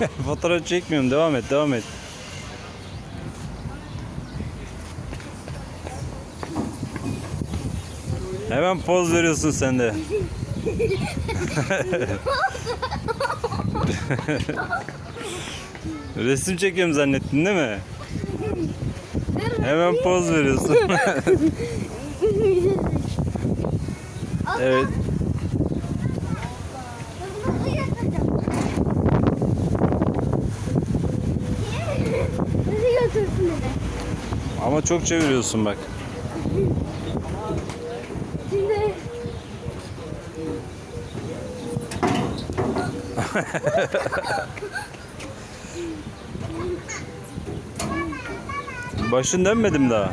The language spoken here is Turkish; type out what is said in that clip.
Fotoğraf çekmiyorum. Devam et, devam et. Hemen poz veriyorsun sen de. Resim çekiyorum zannettin değil mi? Hemen poz veriyorsun. evet. Dedi. Ama çok çeviriyorsun bak. Şimdi Başın dönmedi mi daha?